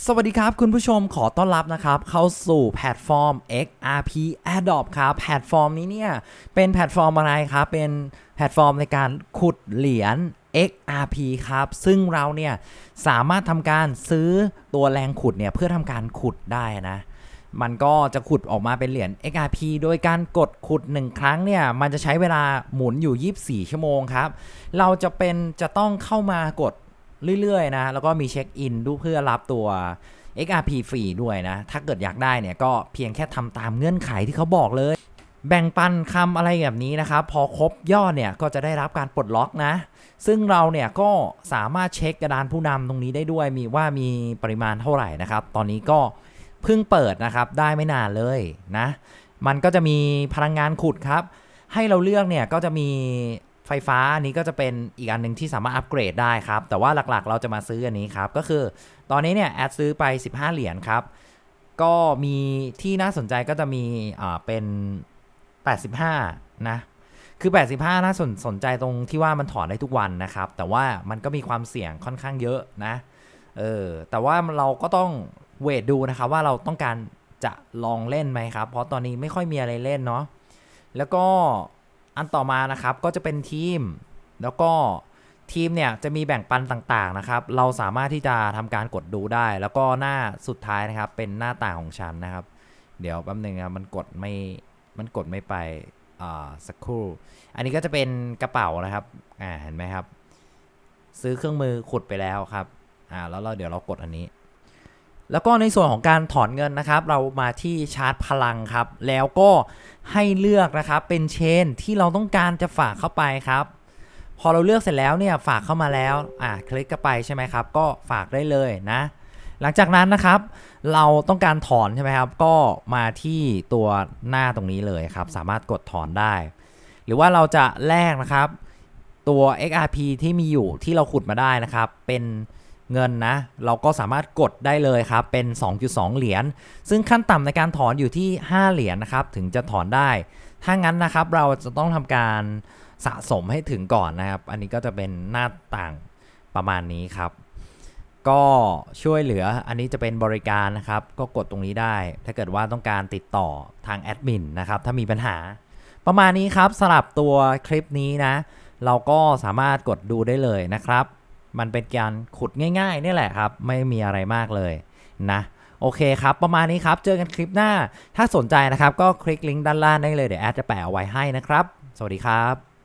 สวัสดีครับคุณผู้ชมขอต้อนรับนะครับ เข้าสู่แพลตฟอร์ม XRP Adopt ครับแพลตฟอร์มนี้เนี่ย เป็นแพลตฟอร์มอะไรครับ เป็นแพลตฟอร์มในการขุดเหรียญ XRP ครับ ซึ่งเราเนี่ยสามารถทำการซื้อตัวแรงขุดเนี่ยเพื่อทำการขุดได้นะ มันก็จะขุดออกมาเป็นเหรียญ XRP โดยการกดขุด 1 ครั้งเนี่ยมันจะใช้เวลาหมุนอยู่ 24 ชั่วโมงครับ เราจะเป็นจะต้องเข้ามากด เรื่อยๆนะ แล้วก็มีเช็คอินด้วยเพื่อรับตัว XRP ฟรีด้วยนะ ถ้าเกิดอยากได้เนี่ยก็เพียงแค่ทำตามเงื่อนไขที่เขาบอกเลย แบ่งปันคำอะไรแบบนี้นะครับ พอครบยอดเนี่ยก็จะได้รับการปลดล็อกนะ ซึ่งเราเนี่ยก็สามารถเช็คกระดานผู้นำตรงนี้ได้ด้วยมีว่ามีปริมาณเท่าไหร่นะครับ ตอนนี้ก็เพิ่งเปิดนะครับได้ไม่นานเลยนะ มันก็จะมีพลังงานขุดครับ ให้เราเลือกเนี่ยก็จะมี ไฟฟ้านนี้ก็จะเป็นอีกอันหนึ่งที่สามารถอัปเกรดได้ครับ แต่ว่าหลักๆ เราจะมาซื้ออันนี้ครับ ก็คือตอนนี้เนี่ยแอดซื้อไป 15 เหรียญครับ ก็มีที่น่าสนใจก็จะมีอ่าเป็น 85 นะคือ 85 น่าสนสนใจตรงที่ว่ามันถอนได้ทุกวันนะครับ แต่ว่ามันก็มีความเสี่ยงค่อนข้างเยอะนะ เออ แต่ว่าเราก็ต้องเวทดูนะครับว่าเราต้องการจะลองเล่นไหมครับ เพราะตอนนี้ไม่ค่อยมีอะไรเล่นเนาะ แล้วก็ อันต่อมานะครับก็จะเป็นทีม แล้วก็ทีมเนี่ยจะมีแบ่งปันต่างๆนะครับ เราสามารถที่จะทำการกดดูได้ แล้วก็หน้าสุดท้ายนะครับ เป็นหน้าต่างของฉันนะครับ เดี๋ยวแป๊บนึงนะมันกดไม่มันกดไม่ไปอ่าสักครู่ อันนี้ก็จะเป็นกระเป๋านะครับอ่าเห็นไหมครับ ซื้อเครื่องมือขุดไปแล้วครับอ่าแล้วเราเดี๋ยวเรากดอันนี้ แล้วก็ในส่วนของการถอนเงินนะครับ เรามาที่ชาร์จพลังครับ แล้วก็ให้เลือกนะครับเป็นเชนที่เราต้องการจะฝากเข้าไปครับพอเราเลือกเสร็จแล้วเนี่ยฝากเข้ามาแล้วอ่าคลิกเข้าไปใช่ไหมครับ ก็ฝากได้เลยนะ หลังจากนั้นนะครับ เราต้องการถอนใช่ไหมครับ ก็มาที่ตัวหน้าตรงนี้เลยครับ สามารถกดถอนได้ หรือว่าเราจะแลกนะครับ ตัว XRP ที่มีอยู่ที่เราขุดมาได้นะครับ เป็น เงินนะ เราก็สามารถกดได้เลยครับ เป็น 2.2 เหรียญ ซึ่งขั้นต่ำในการถอนอยู่ที่ 5 เหรียญนะครับ ถึงจะถอนได้ ถ้างั้นนะครับ เราจะต้องทำการสะสมให้ถึงก่อนนะครับ อันนี้ก็จะเป็นหน้าต่างประมาณนี้ครับ ก็ช่วยเหลือ อันนี้จะเป็นบริการนะครับ ก็กดตรงนี้ได้ ถ้าเกิดว่าต้องการติดต่อทางแอดมินนะครับ ถ้ามีปัญหา ประมาณนี้ครับสำหรับตัวคลิปนี้นะ เราก็สามารถกดดูได้เลยนะครับ มันเป็นการขุดง่ายๆนี่แหละครับ ไม่มีอะไรมากเลยนะโอเคครับ ประมาณนี้ครับ เจอกันคลิปหน้า ถ้าสนใจนะครับ ก็คลิกลิงก์ด้านล่างได้เลย เดี๋ยวแอดจะแปะเอาไว้ให้นะครับ สวัสดีครับ